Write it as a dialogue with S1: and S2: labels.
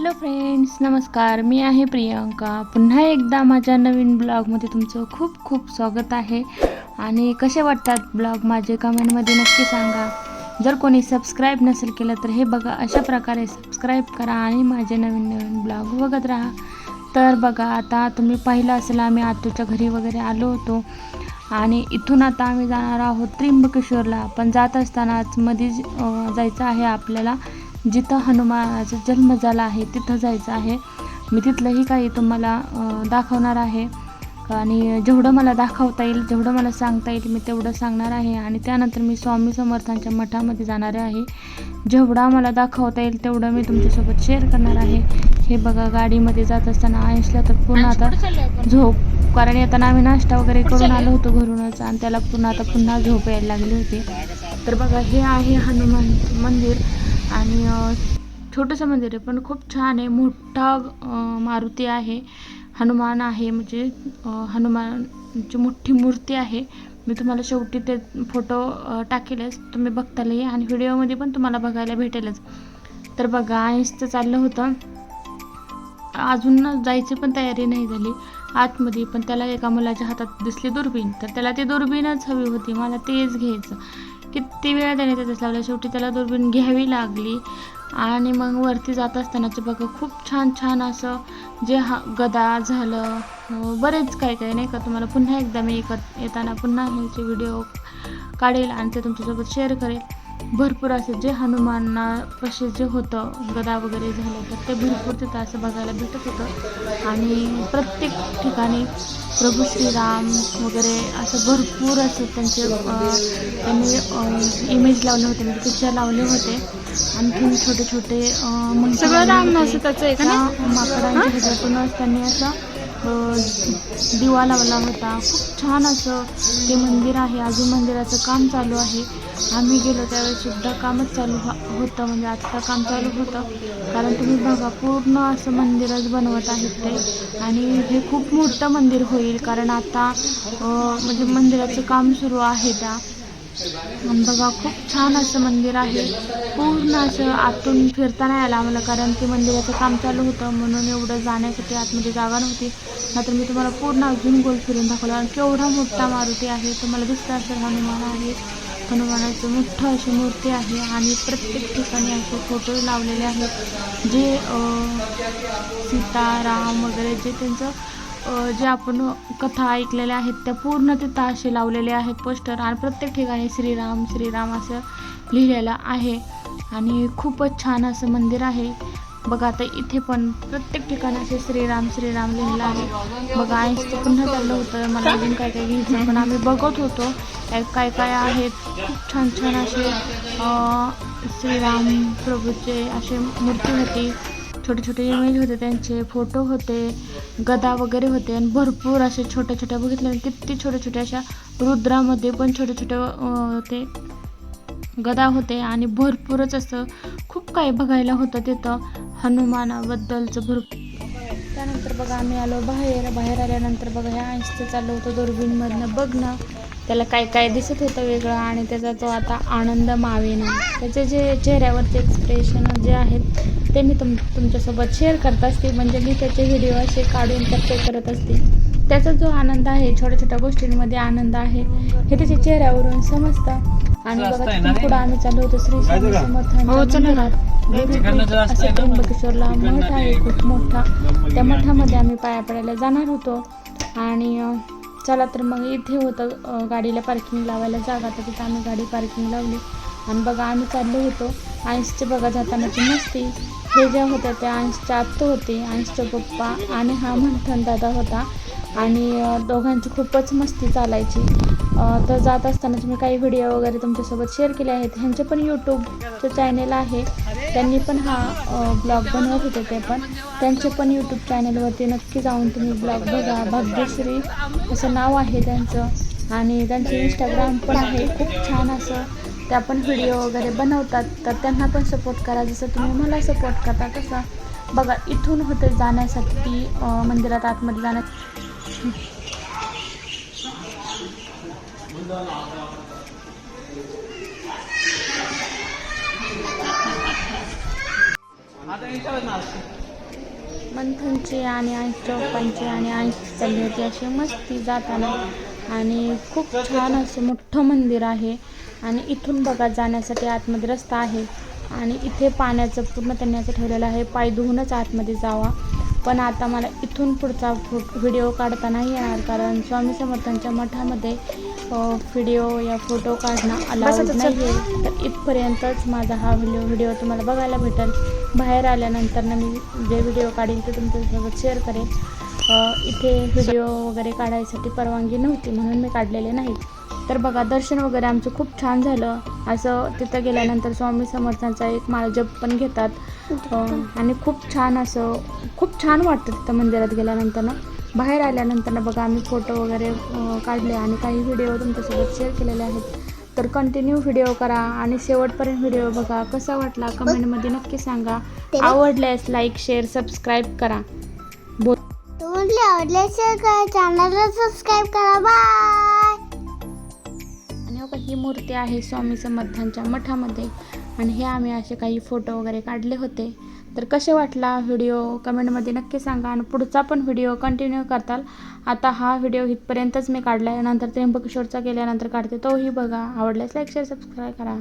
S1: Hello friends नमस्कार. मी आहे प्रियंका. पुन्हा एकदा माझ्या नवीन ब्लॉगमध्ये तुमचं खूप खूप स्वागत आहे. आणि कसे वाटतात ब्लॉग माझे? कमेंटमध्ये नक्की सांगा. जर कोणी सबस्क्राईब नसेल केलं तर हे बघा अशा प्रकारे सबस्क्राईब करा आणि माझे नवीन नवीन ब्लॉग बघत राहा. तर बघा आता तुम्ही पाहिलं असेल आम्ही आतूच्या घरी वगैरे आलो होतो. आणि इथून आता आम्ही जाणार आहोत त्र्यंबकेश्वरला. पण जात असतानाच मध्येच जायचं आहे आपल्याला. जिथं हनुमानाचा जन्म झाला आहे तिथं जायचं आहे. मी तिथलंही काही तुम्हाला दाखवणार आहे. आणि जेवढं मला दाखवता येईल जेवढं मला सांगता येईल मी तेवढं सांगणार आहे. आणि त्यानंतर मी स्वामी समर्थांच्या मठामध्ये जाणार आहे. जेवढा मला दाखवता येईल तेवढं मी तुमच्यासोबत शेअर करणार आहे. हे बघा गाडीमध्ये जात असताना ऐंशला तर पूर्ण आता झोप. कारण येताना आम्ही नाश्ता वगैरे करून आलो होतो घरूनच आणि त्याला पुन्हा आता पुन्हा झोप यायला लागली होती. तर बघा हे आहे हनुमान मंदिर. आणि छोटंसं मंदिर आहे पण खूप छान आहे. मोठा मारुती आहे. हनुमान आहे म्हणजे हनुमानची मोठी मूर्ती आहे. मी तुम्हाला शेवटी ते फोटो टाकेलच. तुम्ही बघतालही आणि व्हिडिओमध्ये पण तुम्हाला बघायला भेटेलच. तर बघा ऐंसचं चाललं होतं. अजून जायची पण तयारी नाही झाली. आतमध्ये पण त्याला एका मुलाच्या हातात दिसली दुर्बीण. तर त्याला ती दुर्बीणच हवी होती. मला तेच घ्यायचं. किती वेळा त्याने त्याच्याच लावला. शेवटी त्याला दुर्बीण घ्यावी लागली. आणि मग वरती जात असतानाचे बघा खूप छान छान असं जे हा गदा झालं. हो, बरेच काही काही नाही का? तुम्हाला पुन्हा एकदा मी एकत येताना पुन्हा ह्याचे व्हिडिओ काढेल आणि ते तुमच्यासोबत शेअर करेल. भरपूर असं जे हनुमानापाशी जे होतं गदा वगैरे झालं तर ते भरपूर तिथं असं बघायला भेटत होतं. आणि प्रत्येक ठिकाणी प्रभू श्रीराम वगैरे असं भरपूर असं त्यांचे त्यांनी इमेज लावले होते म्हणजे पिक्चर लावले होते. आणखीन छोटे छोटे
S2: सगळं राम. असं त्याचं
S1: माकडांच्या ह्याच्यातूनच त्यांनी असं दिवा लावला होता. खूप छान असं ते मंदिर आहे. अजून मंदिराचं काम चालू आहे. आम्ही गेलो त्यावेळेसुद्धा कामच चालू होतं. म्हणजे आत्ता काम चालू होतं. कारण तुम्ही बघा पूर्ण असं मंदिरच बनवत आहेत ते. आणि हे खूप मोठं मंदिर होईल. कारण आता म्हणजे मंदिराचं काम सुरू आहे त्या. बघा खूप छान असं मंदिर आहे. पूर्ण असं आतून फिरता नाही आलं आम्हाला कारण ते मंदिराचं काम चालू होतं म्हणून एवढं जाण्यासाठी आतमध्ये जागा नव्हती. नाहीतर मी तुम्हाला पूर्ण अजून गोल फिरून दाखवलं. आणि केवढा मोठा मारुती आहे तुम्हाला दिसतं असेल हनुमान आहे. हनुमानाचं मोठं अशी मूर्ती आहे आणि प्रत्येक ठिकाणी असे फोटो लावलेले आहेत. जे सीताराम वगैरे जे त्यांचं जे आपण कथा ऐकलेल्या आहेत त्या पूर्ण तिथं असे लावलेले आहेत पोस्टर आणि प्रत्येक ठिकाणी श्रीराम श्रीराम असं लिहिलेलं आहे. आणि खूपच छान असं मंदिर आहे. बघा आता इथे पण प्रत्येक ठिकाणी असे श्रीराम श्रीराम लिहिलेलं आहे. बघा आईचं पुन्हा चाललं होतं. मला अजून काय काय घ्यायचं पण आम्ही बघत होतो. काय काय काय आहेत? खूप छान छान असे श्रीराम प्रभूचे असे मूर्ती होती. छोटे छोटे इमेज होते त्यांचे फोटो होते गदा वगैरे होते. आणि भरपूर असे छोट्या छोट्या बघितल्या किती छोट्या छोट्या अशा रुद्रामध्ये पण छोटे छोटे ते गदा होते. आणि भरपूरच असं खूप काही बघायला होतं तिथं. हनुमानाबद्दलचं भरपूर. त्यानंतर बघा आम्ही आलो बाहेर. बाहेर आल्यानंतर बघा ह्या ऐंशीचं चाललं होतं दुर्बीणमधनं बघणं. त्याला काय काय दिसत होतं वेगळं आणि त्याचा तो आता आनंद मावेना. त्याचे जे चेहऱ्यावरचे एक्सप्रेशन जे आहेत ते मी तुम तुमच्यासोबत शेअर करत असते. म्हणजे मी त्याचे व्हिडिओ असे काढून कॅप्चर करत असते. त्याचा जो आनंद आहे छोट्या छोट्या गोष्टींमध्ये आनंद आहे हे त्याच्या चेहऱ्यावरून समजतं. आणि बघा तिथून पुढं आम्ही चालू होतो श्री स्वामी समर्थांच्या
S2: हो.
S1: मंदिरात. असं त्र्यंबकेश्वरला मठ आहे खूप मोठा. त्या मठामध्ये आम्ही पाया पडायला जाणार होतो. आणि चला तर मग इथे होतं गाडीला पार्किंग लावायला जागा तर तिथं आम्ही गाडी पार्किंग लावली. आणि बघा आम्ही चाललो होतो. आईसचे बघा जातानाची मस्ती. हे ज्या होत्या त्या आईसच्या आत्त होते. आईसचा पप्पा आणि हा मंथन दादा होता. आणि दोघांची खूपच मस्ती चालायची. तर जात असतानाच मी काही व्हिडिओ वगैरे तुमच्यासोबत शेअर केले आहेत. ह्यांचे पण यूट्यूबचं चॅनेल आहे. त्यांनी पण हा ब्लॉग बनवत होते ते पण. त्यांचे पण यूट्यूब चॅनेलवरती नक्की जाऊन तुम्ही ब्लॉग बघा. भाग्यश्री असं नाव आहे त्यांचं. आणि त्यांचे इंस्टाग्राम पण आहे. खूप छान असं. त्या पण व्हिडिओ वगैरे बनवतात. तर त्यांना पण सपोर्ट करा. जसं तुम्ही मला सपोर्ट करता तसं बघा. इथून होते जाण्यासाठी मंदिरात आतमध्ये जाण्यासाठी मंथनची आणि आईस चौपांची आणि आईस चालली होती अशी मस्ती जाताना आणि खूप छान असं मोठं मंदिर आहे. आणि इथून बघा जाण्यासाठी आतमध्ये रस्ता आहे. आणि इथे पाण्याचं पूर्ण त्यांनी असं ठेवलेलं आहे. पाय धुवूनच आतमध्ये जावा. पण आता मला इथून पुढचा व्हिडिओ काढताना येणार. कारण स्वामी समर्थांच्या मठामध्ये व्हिडिओ या फोटो काढणं अलाउड नाही आहे तर इथपर्यंतच माझा हा व्हिडिओ व्हिडिओ तुम्हाला बघायला भेटेल. बाहेर आल्यानंतर ना मी जे व्हिडिओ काढीन ते तुमच्यासोबत शेअर करेन. इथे व्हिडिओ वगैरे काढायसाठी परवानगी नव्हती म्हणून मी काढलेले नाही तर बघा दर्शन वगैरे आमचं खूप छान झालं. असं तिथं गेल्यानंतर स्वामी समर्थांचा एक माळ जप पण घेतात. आणि खूप छान असं खूप छान वाटतं तिथं मंदिरात गेल्यानंतर ना. बाहेर आल्यानंतर ना बघा आम्ही फोटो वगैरे काढले आणि काही व्हिडिओ तुमच्यासोबत शेअर केलेले आहेत. तर कंटिन्यू व्हिडिओ करा आणि शेवटपर्यंत व्हिडिओ बघा. कसा वाटला कमेंटमध्ये नक्की सांगा. आवडल्यास लाईक शेअर सबस्क्राईब करा. बोल
S2: तुम्हाला शेअर करा. चॅनलला सबस्क्राईब करा. बाय
S1: आणि बघा ही मूर्ती आहे स्वामी समर्थांच्या मठामध्ये. आणि हे आम्ही असे काही फोटो वगैरे काढले होते. तर कसे वाटला व्हिडिओ? कमेंटमध्ये नक्की सांगा आणि पुढचा पण व्हिडिओ कंटिन्यू करताल. आता हा व्हिडिओ इथपर्यंतच मी काढला आहे नंतर त्र्यंबकेश्वरचा गेल्यानंतर काढते. तोही बघा. आवडल्यास लाईक शेअर सबस्क्राईब करा.